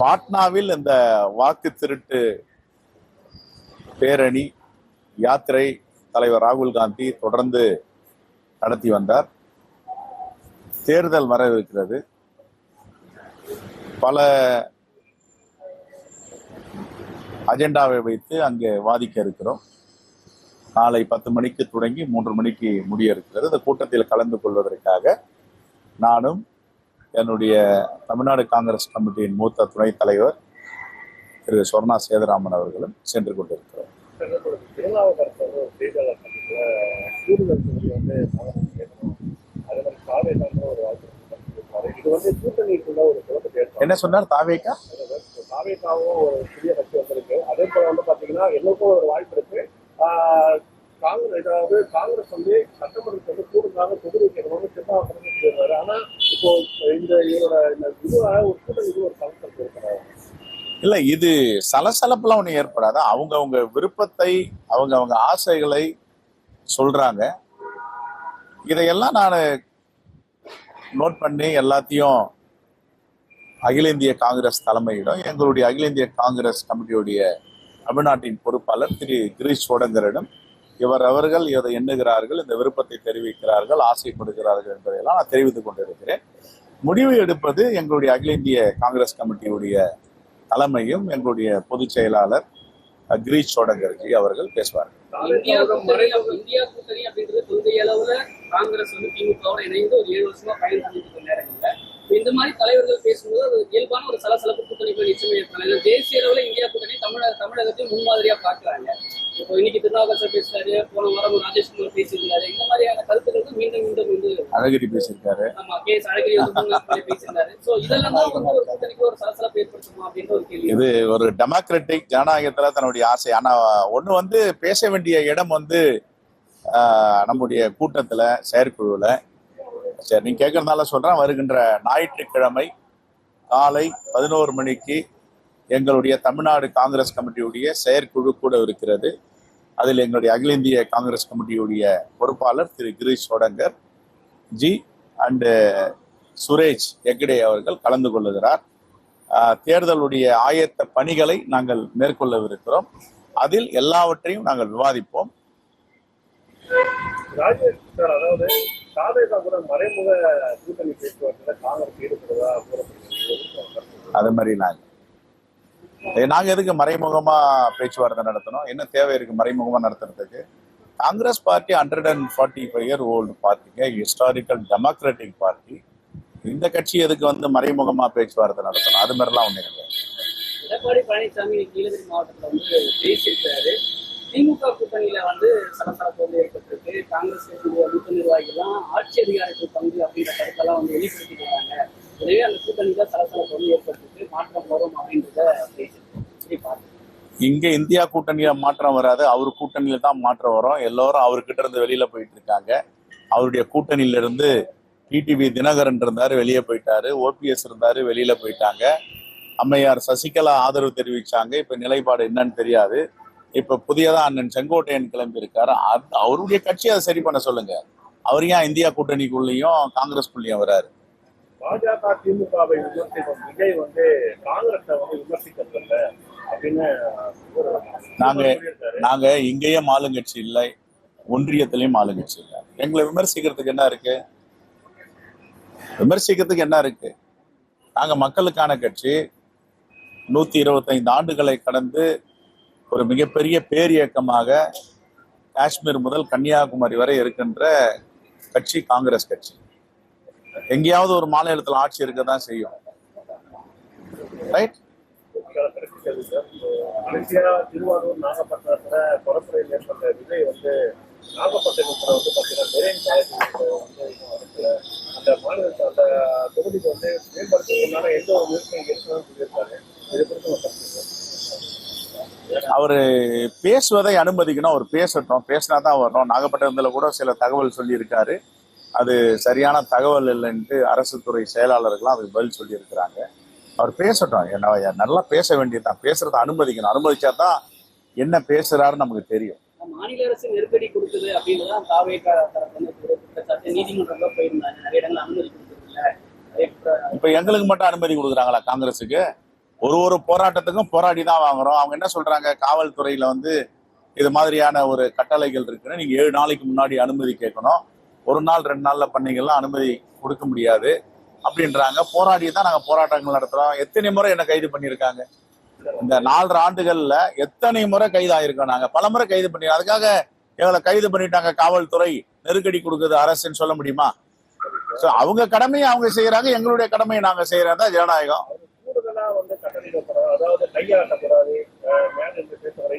பாட்னாவில் இந்த வாக்கு திருட்டு பேரணி யாத்திரை தலைவர் ராகுல் காந்தி தொடர்ந்து நடத்தி வந்தார். தேர்தல் வரவிருக்கிறது பல அஜெண்டாவை வைத்து அங்கே வாதிக்க இருக்கிறோம். நாளை பத்து மணிக்கு தொடங்கி மூன்று மணிக்கு முடிய இருக்கிறது. இந்த கூட்டத்தில் கலந்து கொள்வதற்காக நானும் என்னுடைய தமிழ்நாடு காங்கிரஸ் கமிட்டியின் மூத்த துணைத் தலைவர் திரு சொர்ணா சேதுராமன் அவர்களும் சென்று கொண்டிருக்கிறார் கூடுதல் வந்து அதே மாதிரி ஒரு இது வந்து கூட்டணிக்குள்ள ஒரு என்ன சொன்னார் தாவேக்கா? தாவேக்காவும் ஒரு புதிய கட்சி வந்திருக்கு. அதே போல வந்து பாத்தீங்கன்னா எங்களுக்கும் ஒரு வாய்ப்பு இருக்கு. காங்கிரஸ் அதாவது காங்கிரஸ் வந்து சட்டமன்றத்தை வந்து கூடுதலாக தொகுதி கேட்கணும்னு திருநாவுக்கரசர் சொல்லியிருந்தாரு ஆனா இப்போ இந்த இவரோட இந்த இதுவாக ஒரு கூட்டணிக்கு ஒரு சலசலப்பு இருக்கிறாரு. இல்ல இது சலசலப்புலாம் ஒன்றும் ஏற்படாது. அவங்க அவங்க விருப்பத்தை அவங்க அவங்க ஆசைகளை சொல்றாங்க. இதையெல்லாம் நான் நோட் பண்ணி எல்லாத்தையும் அகில இந்திய காங்கிரஸ் தலைமையிடம் எங்களுடைய அகில இந்திய காங்கிரஸ் கமிட்டியுடைய தமிழ்நாட்டின் பொறுப்பாளர் திரு கிரீஷ் சோடங்கரிடம் இவர் அவர்கள் இதை எண்ணுகிறார்கள் இந்த விருப்பத்தை தெரிவிக்கிறார்கள் ஆசைப்படுகிறார்கள் என்பதையெல்லாம் நான் தெரிவித்துக் கொண்டிருக்கிறேன். முடிவு எடுப்பது எங்களுடைய அகில இந்திய காங்கிரஸ் கமிட்டியுடைய தலைமையும் எங்களுடைய பொதுச் செயலாளர் கிரீஷ் சோடங்கர்ஜி அவர்கள் பேசுவார்கள். இந்தியா கூட்டணி அப்படின்றது காங்கிரஸ் வந்து திமுகவோட இணைந்து ஒரு ஏழு வருஷமா பயன் பண்ணிட்டு நேரங்கள்ல இந்த மாதிரி தலைவர்கள் பேசும்போது அது இயல்பான ஒரு சலசலப்பு கூட்டணி நிச்சயமே ஏற்படலாம் தேசிய அளவுல இந்தியா கூட்டணி தமிழக தமிழகத்தையும் முன்மாதிரியா பாக்குறாங்க இப்போ இன்னைக்கு திருநாவுக்கரசர் பேசுறாரு போன வாரம் ராஜேஷ்குமார் பேசியிருந்தாரு. இந்த மாதிரியான கருத்துக்கள் மீண்டும் மீண்டும் வந்து அழகிரி பேசியிருக்காரு. நம்ம கே எஸ் அழகிரி வந்து முன்னாள் பேசியிருந்தாரு. சோ இதெல்லாம் தான் வந்து ஒரு கூட்டணிக்கு ஒரு சலசலப்பு ஏற்படுத்துமா அப்படின்ற ஒரு கேள்வி. இது ஒரு டெமோக்ராட்டிக் ஜனநாயகத்துல தன்னுடைய ஆசை. ஆனா ஒண்ணு வந்து பேச வேண்டிய இடம் வந்து நம்முடைய கூட்டத்துல செயற்குழுல சரி நீங்க கேட்கறதுனால சொல்றேன். வருகின்ற ஞாயிற்றுக்கிழமை காலை பதினோரு மணிக்கு எங்களுடைய தமிழ்நாடு காங்கிரஸ் கமிட்டியுடைய செயற்குழு கூட இருக்கிறது. அதில் எங்களுடைய அகில இந்திய காங்கிரஸ் கமிட்டியுடைய பொறுப்பாளர் திரு கிரீஷ் சோடங்கர் ஜி அண்டு சுரேஷ் ஹெக்டே அவர்கள் கலந்து கொள்ளுகிறார். தேர்தலுடைய ஆயத்த பணிகளை நாங்கள் மேற்கொள்ளவிருக்கிறோம். அதில் எல்லாவற்றையும் நாங்கள் விவாதிப்போம். ராஜேஷ் சார் அதாவது காவேரிக்கா கூட மறைமுக கூட்டணி பேச்சுவார்த்தையில காங்கிரஸ் ஈடுபடுவதா கூறப்படுகிறது அது மாதிரி நாங்கள் ஏ, நாங்க எதுக்கு மறைமுகமா பேச்சுவார்த்தை நடத்தணும்? என்ன தேவை இருக்கு மறைமுகமா நடத்துறதுக்கு? Congress party hundred and forty five year old பார்ட்டிங்க. Historical democratic party இந்த கட்சி எதுக்கு வந்து மறைமுகமா பேச்சுவார்த்தை நடத்தணும்? அது மாதிரிலாம் ஒண்ணு இல்லை. எடப்பாடி பழனிசாமி நீலகிரி மாவட்டத்துல வந்து பேசியிருக்காரு திமுக கூட்டணியில வந்து சலசலப்பு வந்து ஏற்பட்டிருக்கு. காங்கிரஸ் கட்சியுடைய மூத்த நிர்வாகிகள் ஆட்சி அதிகாரத்தில் பங்கு அப்படின்ற கருத்தெல்லாம் வந்து வெளிப்படுத்திக்கிறாங்க எனவே அந்த மாற்றம் வரும் அப்படின்றத இங்க இந்தியா கூட்டணியில மாற்றம் வராது. அவர் கூட்டணியில தான் மாற்றம் வரும். எல்லோரும் அவர்கிட்ட இருந்து வெளியில போயிட்டு இருக்காங்க. அவருடைய கூட்டணியில இருந்து டிடிவி தினகரன் இருந்தாரு வெளியே போயிட்டாரு. ஓபிஎஸ் இருந்தாரு வெளியில போயிட்டாங்க. அம்மையார் சசிகலா ஆதரவு தெரிவிச்சாங்க. இப்ப நிலைப்பாடு என்னன்னு தெரியாது. இப்ப புதியதா அண்ணன் செங்கோட்டையன் கிளம்பி இருக்காரு அவருடைய கட்சி அதை சரி பண்ண சொல்லுங்க. அவர் ஏன் இந்தியா கூட்டணிக்குள்ளேயும் காங்கிரஸ்குள்ளேயும் வராரு? பாஜக திமுகவை விமர்சிக்கும் விஜய் வந்து காங்கிரஸை வந்து விமர்சிக்கிறது இல்ல அப்படின்னு நாங்க-. நாங்க இங்கேயும் ஆளுங்கட்சி இல்லை ஒன்றியத்திலையும் ஆளுங்கட்சி இல்லை. எங்களை விமர்சிக்கிறதுக்கு என்ன இருக்கு? விமர்சிக்கிறதுக்கு என்ன இருக்கு? நாங்க மக்களுக்கான கட்சி நூத்தி இருபத்தைந்து ஆண்டுகளை கடந்து ஒரு மிகப்பெரிய பேரியக்கமாக காஷ்மீர் முதல் கன்னியாகுமரி வரை இருக்கின்ற கட்சி காங்கிரஸ் கட்சி. எங்கேயாவது ஒரு மாநிலத்தில் ஆட்சி இருக்க தான் செய்யும் ரைட் கடைசி கேள்வி சார். கடைசியா திருவாரூர் நாகப்பட்டினத்துல பரப்புரையில் ஏற்பட்ட விஜய் வந்து நாகப்பட்டினத்துல வந்து பாத்தீங்கன்னா மெரைன் காலேஜ் வந்து இன்னும் நடக்கல. அந்த மாநிலத்தை அந்த தொகுதிக்கு வந்து மேம்படுத்துவதற்கான எந்த ஒரு முயற்சியும் இருக்கணும்னு சொல்லியிருக்காரு இது குறித்து ஒரு கருத்து சார். அவரு பேசுவதை அனுமதிக்கணும் அவர் பேசட்டும் பேசினா தான் வரணும் நாகப்பட்டினத்துல கூட சில தகவல் சொல்லியிருக்காரு அது சரியான தகவல் இல்லைன்ட்டு அரசு துறை செயலாளர்கள்லாம் அதுக்கு பதில் சொல்லியிருக்கிறாங்க. அவர் பேசட்டும். என்ன நல்லா பேச வேண்டியதுதான் பேசுறதை அனுமதிக்கணும். அனுமதிச்சா தான் என்ன பேசுறாருன்னு நமக்கு தெரியும். மாநில அரசு நெருக்கடி கொடுக்குது அப்படின்றதான் தாவேக்கா தரப்பு நீதிமன்றத்துல போயிருந்தாங்க நிறைய இடங்கள் அனுமதி இப்ப எங்களுக்கு மட்டும் அனுமதி கொடுக்குறாங்களா காங்கிரஸுக்கு? ஒரு ஒரு போராட்டத்துக்கும் போராடி தான் வாங்குறோம். அவங்க என்ன சொல்றாங்க? காவல்துறையில வந்து இது மாதிரியான ஒரு கட்டளைகள் இருக்குன்னு நீங்க ஏழு நாளைக்கு முன்னாடி அனுமதி கேட்கணும். ஒரு நாள் ரெண்டு நாளில் பண்ணிங்கலாம் அனுமதி கொடுக்க முடியாது அப்படின்றாங்க. போராடி தான் நாங்கள் போராட்டங்கள் நடத்துகிறோம் எத்தனை முறை என்ன கைது பண்ணியிருக்காங்க? இந்த நாலரை ஆண்டுகளில் எத்தனை முறை கைது நாங்கள் நாங்க? பல முறை கைது பண்ணி அதுக்காக எங்களை கைது பண்ணிட்டாங்க காவல்துறை. நெருக்கடி கொடுக்குது அரசுன்னு சொல்ல முடியுமா? ஸோ அவங்க கடமையை அவங்க செய்யறாங்க எங்களுடைய கடமையை நாங்கள் நாங்க தான் ஜனநாயகம். அதாவது கையாட்டக்கூடாது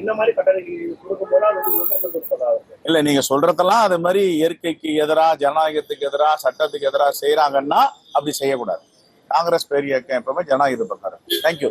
இந்த மாதிரி கட்டளை கொடுக்கும் போது இல்ல நீங்க சொல்றதெல்லாம் அது மாதிரி இயற்கைக்கு எதிராக ஜனநாயகத்துக்கு எதிராக சட்டத்துக்கு எதிராக செய்யறாங்கன்னா அப்படி செய்யக்கூடாது. காங்கிரஸ் பெரிய எப்பவுமே ஜனநாயகத்து பக்கம் தேங்க்யூ